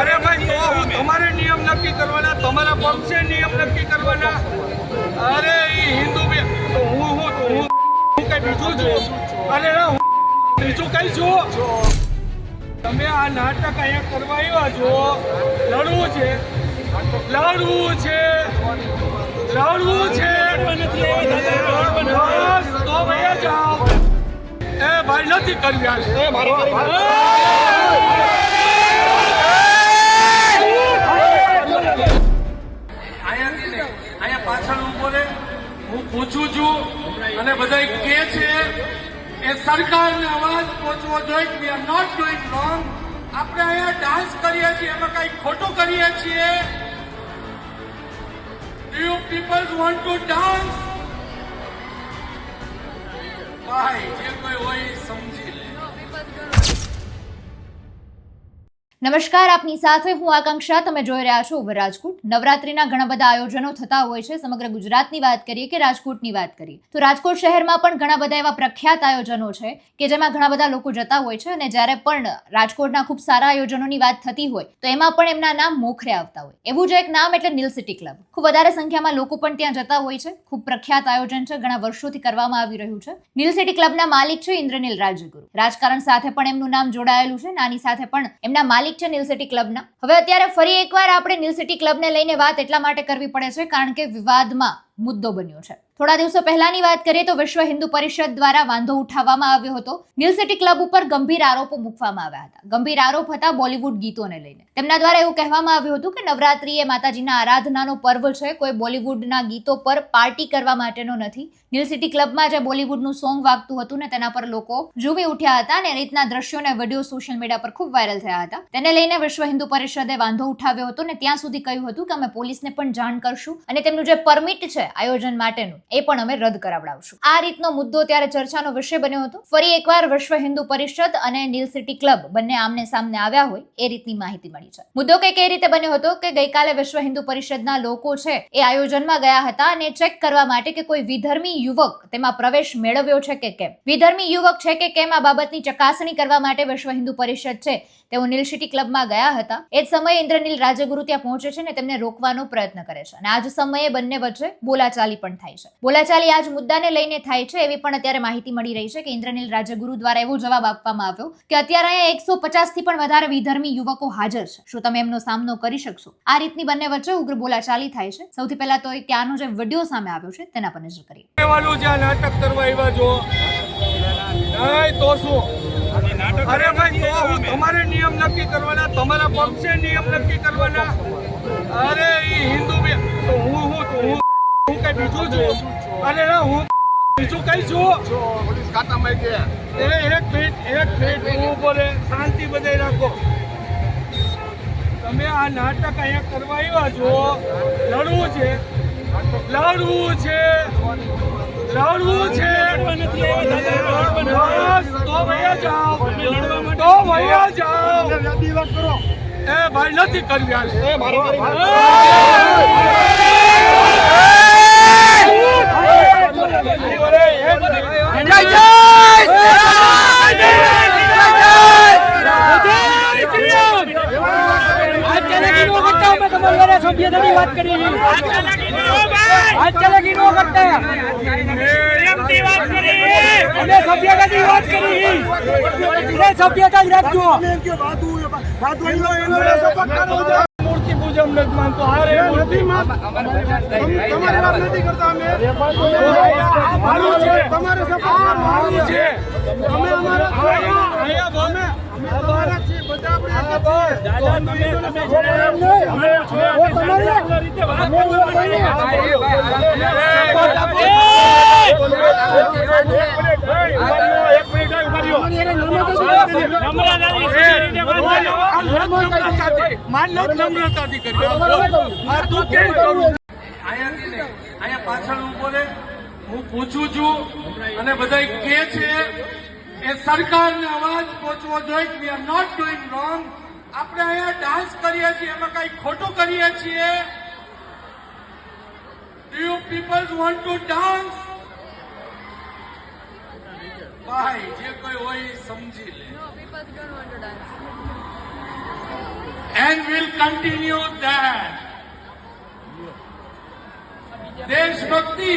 અરે ભાઈ, તો હું તમારે નિયમ નક્કી કરવાના, તમારા પક્ષે નિયમ નક્કી કરવાના. અરે એ હિન્દુ બે, તો હું હું હું હું કઈ બીજું છું? અરે હું બીજું કઈ છું? તમે આ નાટક અહીંયા કરવા આવ્યા છો? લડવું છે. લડવું છે. લડવું છે. તો ભૈયા જાઓ. એ ભાઈ નથી કરવી આ અહીંયાથી સરકારને અવાજ પહોંચવો જોઈએ we are not doing wrong આપણે અહીંયા ડાન્સ કરીએ છીએ, એમાં કંઈક ખોટું કરીએ છીએ. Do you peoples want to dance ભાઈ, જે કોઈ હોય સમજી નમસ્કાર, આપની સાથે હું આકાંક્ષા. તમે જોઈ રહ્યા છો રાજકોટ. નવરાત્રીના ઘણા બધા આયોજનો થતા હોય છે. સમગ્ર ગુજરાતની વાત કરીએ કે રાજકોટની વાત કરીએ, તો રાજકોટ શહેરમાં પણ ઘણા બધા એવા પ્રખ્યાત આયોજનો છે કે જેમાં ઘણા બધા લોકો જતા હોય છે અને જ્યારે પણ રાજકોટના ખૂબ સારા આયોજનોની વાત થતી હોય, તો એમાં પણ એમના નામ મોખરે આવતા હોય. એવું જ એક નામ એટલે નીલ સિટી ક્લબ ખૂબ વધારે સંખ્યામાં લોકો પણ ત્યાં જતા હોય છે. ખૂબ પ્રખ્યાત આયોજન છે. ઘણા વર્ષોથી કરવામાં આવી રહ્યું છે. નીલ સિટી ક્લબના માલિક છે ઇન્દ્રનીલ રાજગુરુ. રાજકારણ સાથે પણ એમનું નામ જોડાયેલું છે નાની સાથે પણ એમના માલિક છે નીલ સિટી ક્લબના હવે અત્યારે ફરી એકવાર આપણે નીલ સિટી ક્લબને લઈને વાત એટલા માટે કરવી પડે છે, કારણ કે વિવાદમાં મુદ્દો બન્યો છે. થોડા દિવસો પહેલાની વાત કરીએ તો વિશ્વ હિન્દુ પરિષદ દ્વારા વાંધો ઉઠાવવામાં આવ્યો હતો. નિલ સિટી ક્લબ ઉપર ગંભીર આરોપો મૂકવામાં આવ્યા હતા. ગંભીર આરોપ હતા બોલિવૂડ ગીતોને લઈને. તેમના દ્વારા એવું કહેવામાં આવ્યું હતું કે નવરાત્રી એ માતાજીના આરાધનાનો પર્વ છે. કોઈ બોલિવૂડના ગીતો પર પાર્ટી કરવા માટેનો નથી. નિલ સિટી ક્લબમાં જે બોલિવૂડનું સોંગ વાગતું હતું ને તેના પર લોકો ઝૂમી ઉઠ્યા હતા અને રીતના દ્રશ્યો અને વીડિયો સોશિયલ મીડિયા પર ખૂબ વાયરલ થયા હતા. તેને લઈને વિશ્વ હિન્દુ પરિષદે વાંધો ઉઠાવ્યો હતો ને ત્યાં સુધી કહ્યું હતું કે અમે પોલીસને પણ જાણ કરશું અને તેમનું જે પરમિટ છે આયોજન માટેનું, એ પણ અમે રદ કરાવડાવશું. આ રીતનો મુદ્દો ત્યારે ચર્ચાનો વિષય બન્યો હતો. ફરી એકવાર વિશ્વ હિન્દુ પરિષદ અને નીલ સિટી ક્લબ બંને આમને સામને આવ્યા હોય, એ રીતની માહિતી મળી છે. મુદ્દો કંઈક એ રીતે બન્યો હતો કે ગઈકાલે વિશ્વ હિન્દુ પરિષદના લોકો છે, એ આયોજનમાં ગયા હતા અને ચેક કરવા માટે કે કોઈ વિધર્મી યુવક તેમાં પ્રવેશ મેળવ્યો છે કે કેમ? વિધર્મી યુવક છે કે કેમ આ બાબતની ચકાસણી કરવા માટે વિશ્વ હિન્દુ પરિષદ છે? તેઓ નીલ સિટી ક્લબમાં ગયા હતા. એ જ સમયે ઇન્દ્રનીલ રાજગુરુ ત્યાં પહોંચે છે ને તેમને રોકવાનો પ્રયત્ન કરે છે. અને આ જ સમયે બંને વચ્ચે બોલાચાલી પણ થાય છે. બોલાચાલી આ જ મુદ્દાને લઈને થાય છે એવી પણ અત્યારે માહિતી મળી રહી છે કે ઇન્દ્રનીલ રાજગુરુ દ્વારા એવો જવાબ આપવામાં આવ્યો કે અત્યારે અહીંયા એકસો થી પણ વધારે વિધર્મી યુવકો હાજર છે. શું તમે એમનો સામનો કરી શકશો? આ રીતની બંને વચ્ચે ઉગ્ર બોલાચાલી થાય છે. સૌથી પહેલા તો ત્યાંનો જે વીડિયો સામે આવ્યો છે તેના પર નજર કરીએ. નાટક તો શું? અરે ભાઈ, તો હું તમારે નિયમ નક્કી કરવાના, તમારા પક્ષે નિયમ નક્કી કરવાના. અરે હિન્દુ હું હું હું હું કઈ બીજું છું? અરે હું બીજું કઈ છું? એક મિનિટ એક મિનિટ હું બોલે શાંતિ બધે રાખો. તમે આ નાટક અહીંયા કરવા આવ્યા છો? લડવું છે. લડવું છે. લડવું છે. તો ભૈયા જાઓ. તો ભૈયા જાઓ. એ ભાઈ નથી કરવી હાલે. એ મારો. સભ્યતાની વાત કરી આજ ચાલાકી નો કરતા અમે સભ્યતાની વાત કરી એ સભ્યતા પૂજન નથી માનતો હારે મૂર્તિ તમારે વાત નથી કરતા અમે મારું છે તમારે આ મારું છે અમે અમારા બોલે અમારા છીએ બધા આપણે એક જ છીએ. નમ્રતાથી કરી આ તું કેમ કરું અહીંયાથી નહીં? અહીંયા પાછળ ઊભો રહે હું પૂછું છું અને બધા કે છે એ સરકારને અવાજ પહોંચવો જોઈએ we are not doing wrong આપણે અહીંયા ડાન્સ કરીએ છીએ એમાં કઈ ખોટું કરીએ છીએ. Do you peoples want to dance ભાઈ જે કોઈ હોય એ સમજી લે. And will continue that. દેશભક્તિ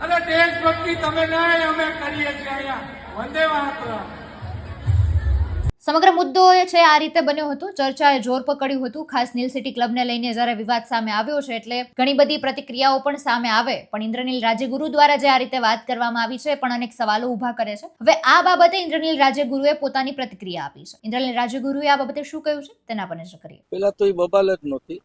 અરે દેશભક્તિ તમે ના, અમે કરીએ છીએ અહીંયા. વંદે માતરમ. સમગ્ર મુદ્દો છે, આ રીતે બન્યો હતો. ચર્ચાએ જોર પકડ્યું હતું. ખાસ નીલ સિટી ક્લબને લઈને જ્યારે વિવાદ સામે આવ્યો છે, એટલે ઘણી બધી પ્રતિક્રિયાઓ પણ સામે આવે. પણ ઇન્દ્રનીલ રાજ્યગુરુ દ્વારા જે આ રીતે વાત કરવામાં આવી છે પણ અનેક સવાલો ઊભા કરે છે. હવે આ બાબતે ઇન્દ્રનીલ રાજ્યગુરુએ પોતાની પ્રતિક્રિયા આપી છે. ઇન્દ્રનીલ રાજ્યગુરુએ આ બાબતે શું કહ્યું છે? તેના પર નજર કરીએ. પેલા તો એ બબાલ જ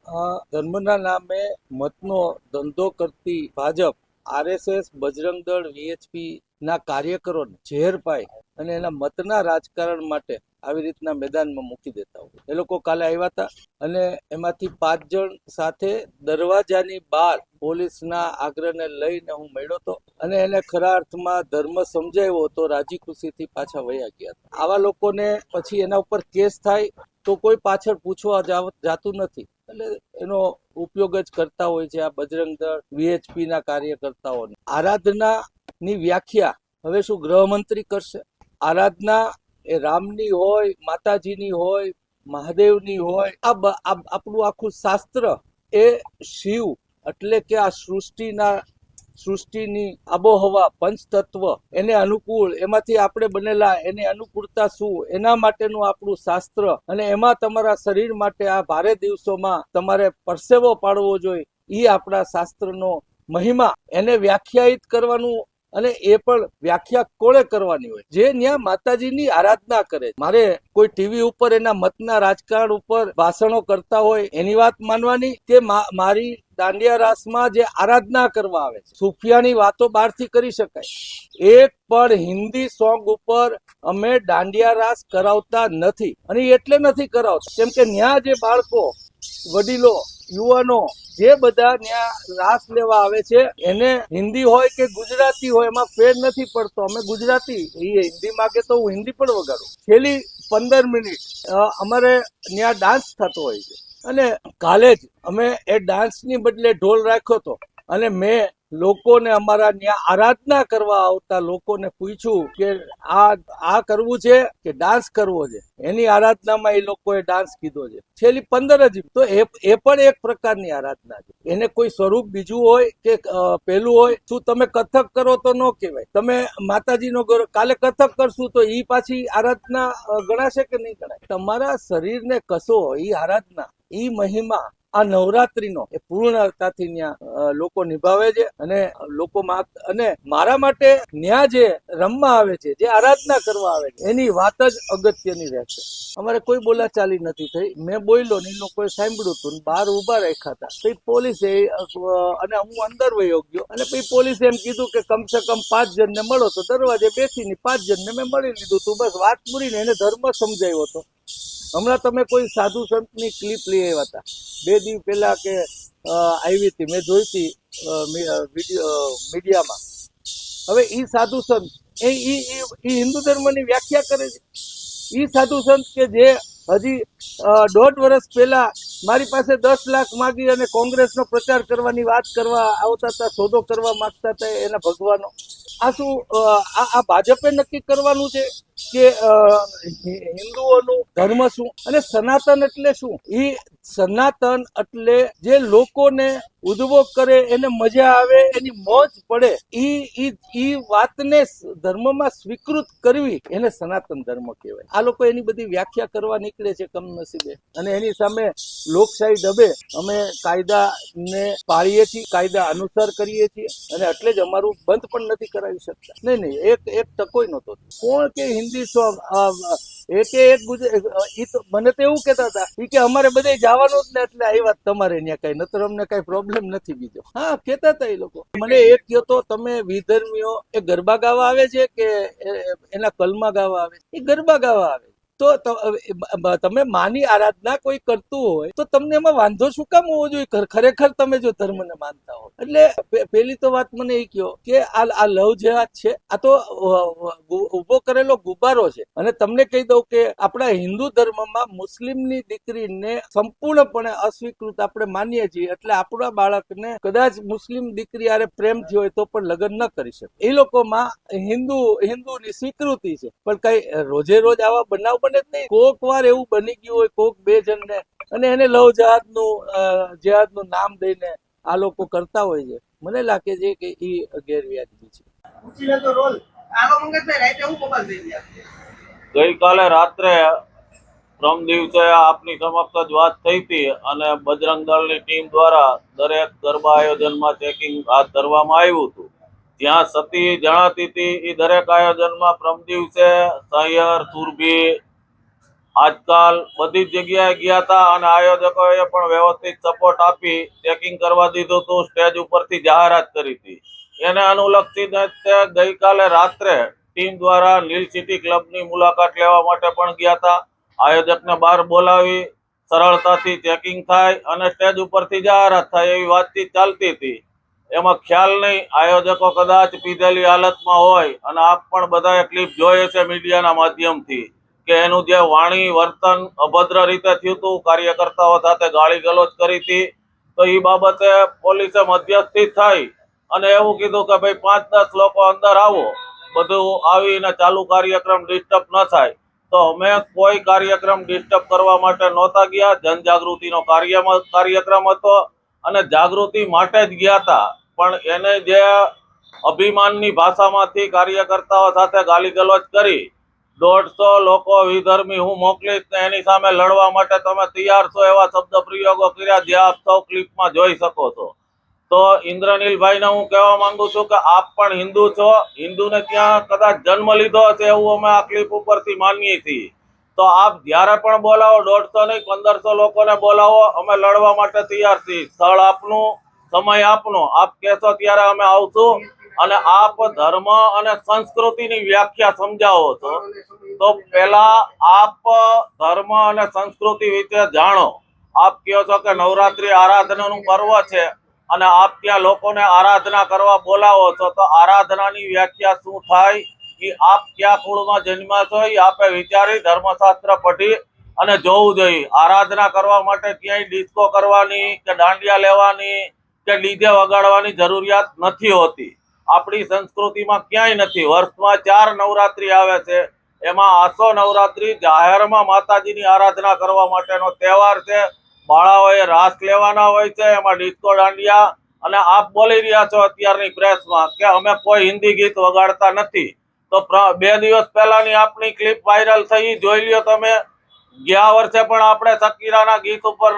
ધર્મના નામે મતનો ધંધો કરતી ભાજપ, આરએસએસ બજરંગ દળ વીએચપી ના કાર્યકરોને ઝેર પાય અને એના મતના રાજકારણ માટે આવી રીતના મેદાનમાં મૂકી દેતા હોય. એ લોકો કાલે આવ્યા હતા અને એમાંથી પાંચ જણ સાથે દરવાજાની બહાર પોલીસના આગ્રહને લઈને હું મળ્યો હતો અને એને ખરા અર્થમાં ધર્મ સમજાવ્યો હતો, રાજી ખુશીથી પાછા વયા ગયા હતા. આવા લોકોને પછી એના ઉપર કેસ થાય તો કોઈ પાછળ પૂછવા જાતું નથી. એટલે એનો ઉપયોગ જ કરતા હોય છે આ બજરંગ દળ વીએચપી ના કાર્યકર્તાઓને. આરાધના ની વ્યાખ્યા હવે શું ગૃહમંત્રી કરશે? આરાધના એ રામની હોય, માતાજીની હોય, મહાદેવની હોય, આ આપણું આખું શાસ્ત્ર એ શિવ એટલે કે આ સૃષ્ટિના, સૃષ્ટિની આબોહવા, પંચતત્વ એને અનુકૂળ, એમાંથી આપણે બનેલા એની અનુકૂળતા શું, એના માટેનું આપણું શાસ્ત્ર અને એમાં તમારા શરીર માટે આ ભારે દિવસોમાં તમારે પરસેવો પાડવો જોઈએ એ આપણા શાસ્ત્રનો મહિમા. એને વ્યાખ્યાયિત કરવાનું અને એ પણ વ્યાખ્યા કોણે કરવાની હોય? જે ન્યા માતાજીની આરાધના કરે મારે કોઈ ટીવી ઉપર એના મતના રાજકારણ ઉપર ભાષણો કરતા હોય એની વાત માનવાની કે મારી દાંડિયા રાસમાં જે આરાધના કરવા આવે છે, સુફિયાની વાતો બહારથી કરી શકાય. એક પણ હિન્દી સોંગ ઉપર અમે દાંડિયા રાસ કરાવતા નથી. અને એટલે નથી કરાવતા. કેમ કે ન્યા જે બાળકો, વડીલો, યુવાનો જે બધા ત્યાં રાસ લેવા આવે છે, એને હિન્દી હોય કે ગુજરાતી હોય, એમાં ફેર નથી પડતો. અમે ગુજરાતી, એ હિન્દી માગે તો હું હિન્દી પણ વગાડું. છેલ્લી પંદર મિનિટ અમારે ત્યાં ડાન્સ થતો હોય છે. અને કાલે જ અમે એ ડાન્સની બદલે ઢોલ રાખ્યો હતો. અને મેં લોકોને અમારા ત્યાં આરાધના કરવા આવતા લોકોને પૂછ્યું કે આ આ કરવું છે કે ડાન્સ કરવો છે? એની આરાધનામાં એ લોકોએ ડાન્સ કીધો છે. છેલ્લી પંદર જ તો એ એ પણ એક પ્રકારની આરાધના છે. એને કોઈ સ્વરૂપ બીજું હોય કે પેલું હોય, શું તમે કથક કરો તો ન કહેવાય. તમે માતાજીનો ઘર, કાલે કથક કરશું તો એ પાછી આરાધના ગણાશે કે નહીં ગણાય? તમારા શરીરને કસો એ આરાધના એ મહિમા આ નવરાત્રીનો એ પૂર્ણતાથી ત્યાં લોકો નિભાવે છે અને લોકો અને મારા માટે ન્યા જે રમવા આવે છે, જે આરાધના કરવા આવે છે, એની વાત જ અગત્યની રહેશે. અમારે કોઈ બોલાચાલી નથી થઈ. મેં બોલ્યો ને લોકોએ સાંભળ્યું હતું બહાર ઊભા રાખ્યા હતા. પછી પોલીસે અને હું અંદર વયો ગયો. અને પછી પોલીસે એમ કીધું કે કમસે કમ પાંચ જણને મળો. તો દરવાજે બેસીને પાંચ જણને મેં મળી લીધું હતું બસ વાત પૂરીને એને ધર્મ સમજાયો હતો. હમણાં તમે કોઈ સાધુ સંતની ક્લિપ લઈ આવ્યા હતા. બે દિવસ પહેલા કે આવી હતી. મેં જોઈ હતી મીડિયામાં. હવે એ સાધુ સંત, એ હિન્દુ ધર્મની વ્યાખ્યા કરે છે. એ સાધુ સંત કે જે હજી દોઢ વર્ષ પહેલા મારી પાસે દસ લાખ માગી અને કોંગ્રેસનો પ્રચાર કરવાની વાત કરવા આવતા હતા, સોદો કરવા માંગતા હતા એના ભગવાનો. આ શું આ ભાજપે નક્કી કરવાનું છે કે હિન્દુઓનું ધર્મ શું અને સનાતન એટલે શું? ઈ સનાતન એટલે જે લોકોને ઉદ્ભવ કરે, એને મજા આવે, એની મોજ પડે, ઈ ઈ વાતને ધર્મમાં સ્વીકૃત કરવી, એને સનાતન ધર્મ કહેવાય. આ લોકો એની બધી વ્યાખ્યા કરવા નીકળે છે કમનસીબે. અને એની સામે લોકશાહી ડબે અમે કાયદાને પાળીએ છીએ, કાયદા અનુસાર કરીએ છીએ, અને એટલે જ અમારું બંધ પણ નથી કરાવી શકતા. નહીં નહીં, એક એક ટકોય નહોતો. કોણ કે હિન્દી સોંગ એકે એક ગુજરાત મને તો એવું કહેતા હતા કે અમારે બધે જવાનું જ ને એટલે આવ્યા તમારે ત્યાં કઈ, નતર અમને કઈ પ્રોબ્લેમ નથી બીજો. હા કેતા હતા એ લોકો. મને એક કયો તો તમે વિધર્મીઓ, એ ગરબા ગાવા આવે છે કે એના કલમા ગાવા આવે છે? એ ગરબા ગાવા આવે. તો તમે માની આરાધના કોઈ કરતું હોય, તો તમને એમાં વાંધો શું? કામ હોવો જોઈએ? ખરેખર તમે જો ધર્મને માનતા હો. એટલે પેલી તો વાત મને એ કહો કે આ આ લવ જેહાદ છે, આ તો ઊભો કરેલો ગુબારો છે. અને તમને કહી દઉં કે આપણા હિન્દુ ધર્મમાં મુસ્લિમની દીકરીને સંપૂર્ણપણે અસ્વીકૃત આપણે માનીએ છીએ. એટલે આપણા બાળકને કદાચ મુસ્લિમ દીકરી આરે પ્રેમથી હોય તો પણ લગ્ન ન કરી શકે. એ લોકોમાં હિન્દુ, હિન્દુની સ્વીકૃતિ છે. પણ કઈ રોજે રોજ આવા બનાવ બને જ નહીં. કોક વાર એવું બની ગયું હોય કોક બે જણને અને એને લવ જહાજનું જહાજનું નામ દઈને આ લોકો કરતા હોય છે. મને લાગે છે કે એ ગેરવ્યાજબી છે. ગઈકાલે રાત્રે પ્રમ દિવસે આપની સમક્ષ જ વાત થઈ હતી અને બજરંગ દળની ટીમ દ્વારા દરેક ગરબા આયોજનમાં ચેકિંગ હાથ ધરવામાં આવ્યું હતું. જ્યાં સતી જણાતી હતી એ દરેક આયોજનમાં પ્રમ દિવસે સૈયર સુરભી આજકાલ બધી જગ્યાએ ગયા હતા અને આયોજકોએ પણ વ્યવસ્થિત સપોર્ટ આપી ચેકિંગ કરવા દીધું હતું સ્ટેજ ઉપરથી જાહેરાત કરી હતી એને અનુલક્ષીને ગઈકાલે રાત્રે ટીમ દ્વારા લીલ સિટી ક્લબની મુલાકાત લેવા માટે પણ ગયા હતા આયોજકને બહાર બોલાવી, સરળતાથી ચેકિંગ થાય અને સ્ટેજ ઉપરથી જાહેરાત થાય એવી વાતચીત ચાલતી હતી. એમાં ખ્યાલ નહીં, આયોજકો કદાચ પીધેલી હાલતમાં હોય અને આપ પણ બધાએ ક્લિપ જોઈએ છે મીડિયાના માધ્યમથી. કે એનું જે વાણી, વર્તન અભદ્ર રીતે થયું હતું, કાર્યકર્તાઓ સાથે ગાળી ગલોચ કરી હતી, તો એ બાબતે પોલીસે મધ્યસ્થી થઈ અને એવું કીધું કે ભાઈ પાંચ દસ લોકો અંદર આવો, બધું આવીને ચાલુ કાર્યક્રમ ડિસ્ટર્બ ન થાય. તો અમે કોઈ કાર્યક્રમ ડિસ્ટર્બ કરવા માટે નહોતા ગયા, જનજાગૃતિનો કાર્ય કાર્યક્રમ હતો અને જાગૃતિ માટે જ ગયા હતા. પણ એને જે અભિમાનની ભાષામાંથી કાર્યકર્તાઓ સાથે ગાલી ગલોચ કરી દોઢસો લોકો વિધર્મી હું મોકલીશ ને એની સામે લડવા માટે તમે તૈયાર છો એવા શબ્દ પ્રયોગો કર્યા જે આપ સૌ ક્લિપમાં જોઈ શકો છો. તો ઇન્દ્રનીલભાઈને હું કહેવા માંગુ છું કે આપ પણ હિન્દુ છો, હિન્દુને ત્યાં કદાચ જન્મ લીધો હશે એવું અમે આ ક્લિપ ઉપરથી માનીએ છીએ. તો આપ જ્યારે પણ બોલાવો, દોઢસો નહીં, પંદરસો લોકોને બોલાવો, અમે લડવા માટે તૈયાર છીએ. સ્થળ આપનું, સમય આપનો. આપ કહેશો ત્યારે અમે આવશું. અને આપ ધર્મ અને સંસ્કૃતિની વ્યાખ્યા સમજાવો છો, તો પેલા આપ ધર્મ અને સંસ્કૃતિ વિશે જાણો. આપ કહો છો કે નવરાત્રી આરાધનાનું પર્વ છે અને આપ ત્યાં લોકોને આરાધના કરવા બોલાવો છો, તો આરાધનાની વ્યાખ્યા શું થાય? એ આપ ક્યાં કુળમાં જન્મ્યા છો? એ આપે વિચારી ધર્મશાસ્ત્ર પઢી અને જોવું જોઈએ. આરાધના કરવા માટે ક્યાંય ડિસ્કો કરવાની કે દાંડિયા લેવાની કે ડીજે વગાડવાની જરૂરિયાત નથી હોતી. આપણી સંસ્કૃતિમાં ક્યાંય નથી. વર્ષમાં ચાર નવરાત્રી આવે છે. એમાં આસો નવરાત્રી જાહેરમાં માતાજીની આરાધના કરવા માટેનો તહેવાર છે. બાળાઓએ રાસ લેવાના હોય છે. એમાં ડિસ્કો દાંડિયા અને આપ બોલી રહ્યા છો અત્યારની પ્રેસમાં કે અમે કોઈ હિન્દી ગીત વગાડતા નથી. તો બે દિવસ પહેલાની આપણી ક્લિપ વાયરલ થઈ. જોઈ લ્યો તમે. ગયા વર્ષે પણ આપણે સકીરાના ગીત ઉપર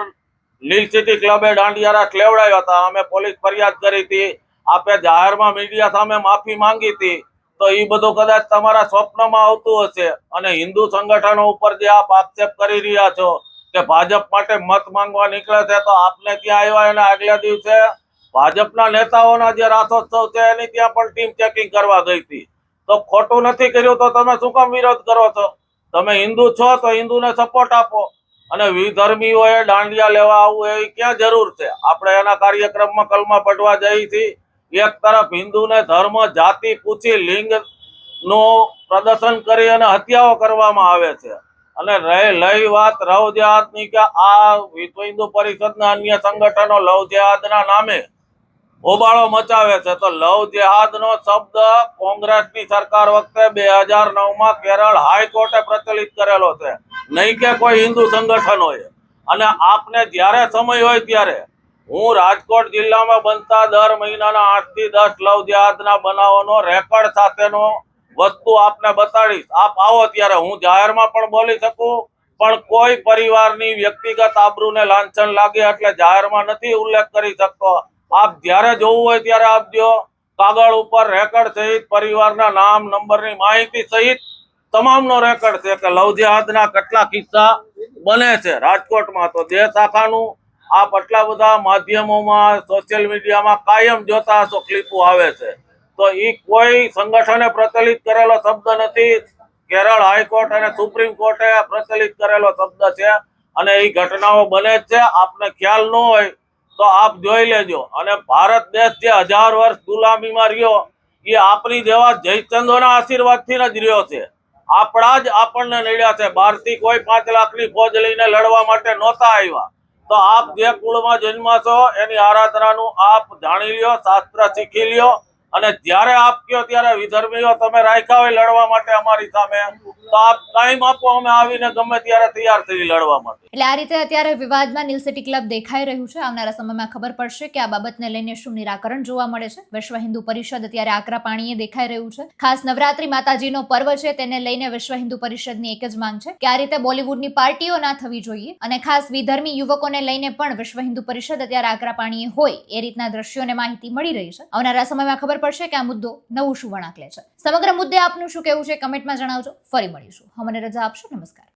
લીલ સિટી ક્લબે દાંડિયારા રાસ હતા. અમે પોલીસ ફરિયાદ કરી હતી. આપે જાહેરમાં મીડિયા સામે માફી માંગી હતી, તો એ બધું કદાચ તમારા સ્વપ્નમાં આવતું હશે. અને હિન્દુ સંગઠનો ઉપર જે આપ આક્ષેપ કરી રહ્યા છો કે ભાજપ માટે મત માંગવા નીકળે છે, તો આપને ત્યાં આવ્યા એના આગલા દિવસે? ભાજપના નેતાઓના જે રાસોત્સવ છે, એની ત્યાં પણ ટીમ ચેકિંગ કરવા ગઈ હતી. તો ખોટું નથી કર્યું, તો તમે શું કામ વિરોધ કરો છો? તમે હિન્દુ છો, તો હિન્દુને સપોર્ટ આપો. અને વિધર્મીઓએ દાંડિયા લેવા આવવું એવી ક્યાં જરૂર છે? આપણે એના કાર્યક્રમમાં કલમા પડવા જઈએ છીએ. એક તરફ હિન્દુને ધર્મ, જાતિ પૂછી લિંગનું પ્રદર્શન કરી અને હત્યાઓ કરવામાં આવે છે. અને લઈ વાત રવ જેહાદની કે આ વિશ્વ હિન્દુ પરિષદના અન્ય સંગઠનો લવ જેહાદના નામે હોબાળો મચાવે છે. તો લવ જેહાદનો શબ્દ કોંગ્રેસની સરકાર વખતે બે હજાર નવમાં કેરળ હાઈકોર્ટે પ્રચલિત કરેલો છે. નહીં કે કોઈ હિન્દુ સંગઠનોએ. અને આપને જ્યારે સમય હોય ત્યારે હું રાજકોટ જિલ્લામાં બનતા દર મહિનાના આઠથી દસ લવ જેહાદના બનાવોનો રેકોર્ડ સાથેનો વસ્તુ આપને બતાડીશ. આપ આવો ત્યારે. હું જાહેરમાં પણ બોલી શકું, પણ કોઈ પરિવારની વ્યક્તિગત આબરૂને લાંછન લાગે એટલે જાહેરમાં નથી ઉલ્લેખ કરી શકતો. આપ જ્યારે જોવું હોય ત્યારે આપજો કાગળ ઉપર રેકર્ડ સહિત પરિવારના નામ, નંબરની માહિતી સહિત તમામનો રેકર્ડ છે કે લવ જેહાદના કેટલા કિસ્સા બને છે રાજકોટમાં. તો જે શાખાનું આપ આટલા બધા માધ્યમોમાં સોશિયલ મીડિયામાં કાયમ જોતા હશો ક્લિપો આવે છે. તો એ કોઈ સંગઠને પ્રચલિત કરેલો શબ્દ નથી. કેરળ હાઈકોર્ટ અને સુપ્રીમ કોર્ટે પ્રચલિત કરેલો શબ્દ છે અને એ ઘટનાઓ બને છે. આપને ખ્યાલ ન હોય તો આપ જોઈ લેજો. અને ભારત દેશ જે હજાર વર્ષ ગુલામીમાં રહ્યો એ આપણી જેવા જયચંદોના આશીર્વાદથી જ રહ્યો છે. આપણા જ આપણને નડ્યા છે. બહારથી કોઈ પાંચ લાખની ફોજ લઈને લડવા માટે નહોતા આવ્યા. તો આપ જે કુળમાં જન્મા છો એની આરાધનાનું આપ જાણી લ્યો શાસ્ત્ર શીખી લ્યો. અને જ્યારે આપ કયો ત્યારે વિધર્મીઓ તમે રાખ્યા હોય લડવા માટે અમારી સામે, તો આપ ટાઈમ આપો, અમે આવીને ગમે ત્યારે તૈયાર થઈ લડવા માટે. એટલે આ રીતે અત્યારે વિવાદમાં નીલ સિટી ક્લબ દેખાઈ રહ્યું છે. આવનારા સમયમાં ખબર પડશે કે આ બાબતને લઈને શું નિરાકરણ જોવા મળે છે. વિશ્વ હિન્દુ પરિષદ અત્યારે આકરા પાણીએ દેખાઈ રહ્યું છે. ખાસ નવરાત્રી માતાજીનો પર્વ છે, તેને લઈને વિશ્વ હિન્દુ પરિષદની એક જ માંગ છે કે આ રીતે બોલિવૂડની પાર્ટીઓ ના થવી જોઈએ અને ખાસ વિધર્મી યુવકોને લઈને પણ વિશ્વ હિન્દુ પરિષદ અત્યારે આકરા પાણીએ હોય, એ રીતના દ્રશ્યોને માહિતી મળી રહી છે. આવનારા સમયમાં પડશે કે આ મુદ્દો નવું શું વળાંક લે છે. સમગ્ર મુદ્દે આપનું શું કહેવું છે કમેન્ટમાં જણાવજો. ફરી મળીશું. અમને રજા આપશો. નમસ્કાર.